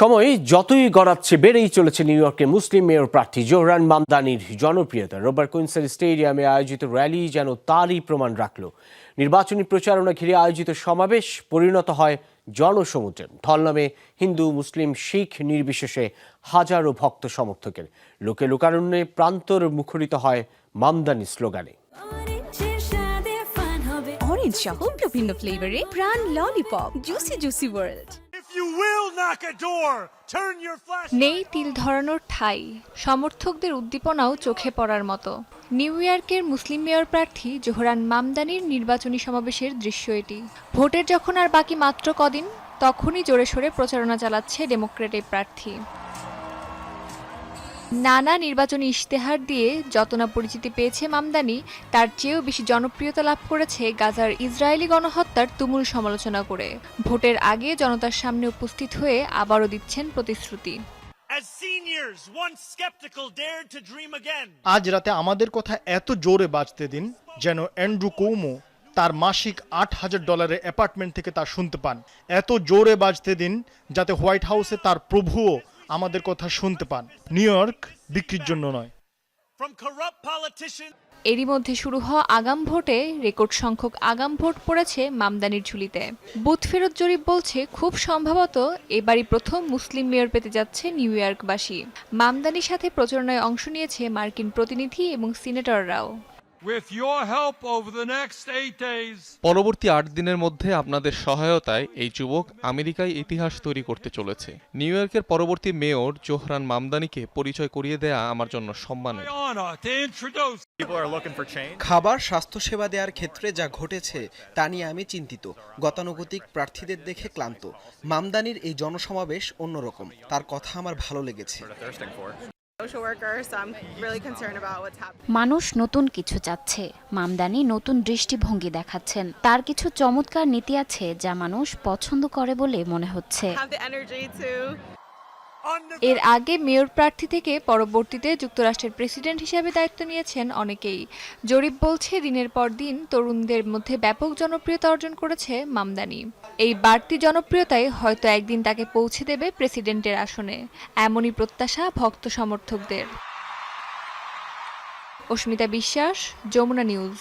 সময় যতই গড়াচ্ছে বেড়েই চলেছে নিউ ইয়র্কের মুসলিম মেয়র প্রার্থী জোহরান মামদানির জনপ্রিয়তা। রোববার কুইন্সেল স্টেডিয়ামে আয়োজিত র্যালি যেন তারই প্রমাণ রাখল। নির্বাচনী প্রচারণা ঘিরে আয়োজিত সমাবেশ পরিণত হয় জনসমুদ্রে। ঢল নামে হিন্দু মুসলিম শিখ নির্বিশেষে হাজারো ভক্ত সমর্থকের। লোকে লোকারণ্যে প্রান্তর মুখরিত হয় মামদানি স্লোগানে। অরেঞ্জ সহ ভিন্ন ভিন্ন ফ্লেভারে প্রাণ ললিপপ জুসি জুসি ওয়ার্ল্ড নেই তিল ধরানোর ঠাই। সমর্থকদের উদ্দীপনাও চোখে পড়ার মতো। নিউ ইয়র্কের মুসলিম মেয়র প্রার্থী জোহরান মামদানির নির্বাচনী সমাবেশের দৃশ্য এটি। ভোটের যখন আর বাকি মাত্র কদিন তখনই জোরে সোরে প্রচারণা চালাচ্ছে ডেমোক্রেটিক প্রার্থী। নানা নির্বাচনী ইশতেহার দিয়ে যত না পরিচিতি পেয়েছে মামদানি তার চেয়েও বেশি জনপ্রিয়তা লাভ করেছে গাজার ইসরায়েলি গণহত্যার তুমুল সমালোচনা করে। ভোটের আগে জনতার সামনে উপস্থিত হয়ে আবারও দিচ্ছেন প্রতিশ্রুতি. আজ রাতে আমাদের কথা এত জোরে বাজতে দিন যেন অ্যান্ড্রু কৌমো তার মাসিক আট হাজার ডলারের অ্যাপার্টমেন্ট থেকে তা শুনতে পান। এত জোরে বাজতে দিন যাতে হোয়াইট হাউসে তার প্রভুও আমাদের কথা শুনতে পান। নিউ ইয়র্ক বিক্রির জন্য নয়। এরই মধ্যে শুরু হওয়া আগাম ভোটে রেকর্ড সংখ্যক আগাম ভোট পড়েছে মামদানির ঝুলিতে। বুথ ফেরত জরিপ বলছে খুব সম্ভবত এবারই প্রথম মুসলিম মেয়র পেতে যাচ্ছে নিউ ইয়র্কবাসী। মামদানির সাথে প্রচারণায় অংশ নিয়েছে মার্কিন প্রতিনিধি এবং সিনেটররাও। With your help over the next eight days, পরবর্তী আট দিনের মধ্যে আপনাদের সহায়তায় এই যুবক আমেরিকায় ইতিহাস তৈরি করতে চলেছে। নিউ ইয়র্কের পরবর্তী মেয়র জোহরান মামদানিকে পরিচয় করিয়ে দেয়া আমার জন্য সম্মানের। খাবার স্বাস্থ্যসেবা দেওয়ার ক্ষেত্রে যা ঘটেছে তা নিয়ে আমি চিন্তিত গতানুগতিক প্রার্থীদের দেখে ক্লান্ত। মামদানির এই জনসমাবেশ অন্যরকম তার কথা আমার ভালো লেগেছে। Social worker, so I'm really concerned about what's happening. মানুষ নতুন কিছু চাচ্ছে। মামদানি নতুন দৃষ্টিভঙ্গি দেখাচ্ছেন। তার কিছু চমৎকার নীতি আছে যা মানুষ পছন্দ করে বলে মনে হচ্ছে। এর আগে মেয়র প্রার্থী থেকে পরবর্তীতে যুক্তরাষ্ট্রের প্রেসিডেন্ট হিসেবে দায়িত্ব নিয়েছেন অনেকেই। জরিপ বলছে, দিনের পর দিন তরুণদের মধ্যে ব্যাপক জনপ্রিয়তা অর্জন করেছে মামদানি। এই বাড়তি জনপ্রিয়তায় হয়তো একদিন তাকে পৌঁছে দেবে প্রেসিডেন্টের আসনে। এমনই প্রত্যাশা ভক্ত সমর্থকদের। অস্মিতা বিশ্বাস, যমুনা নিউজ।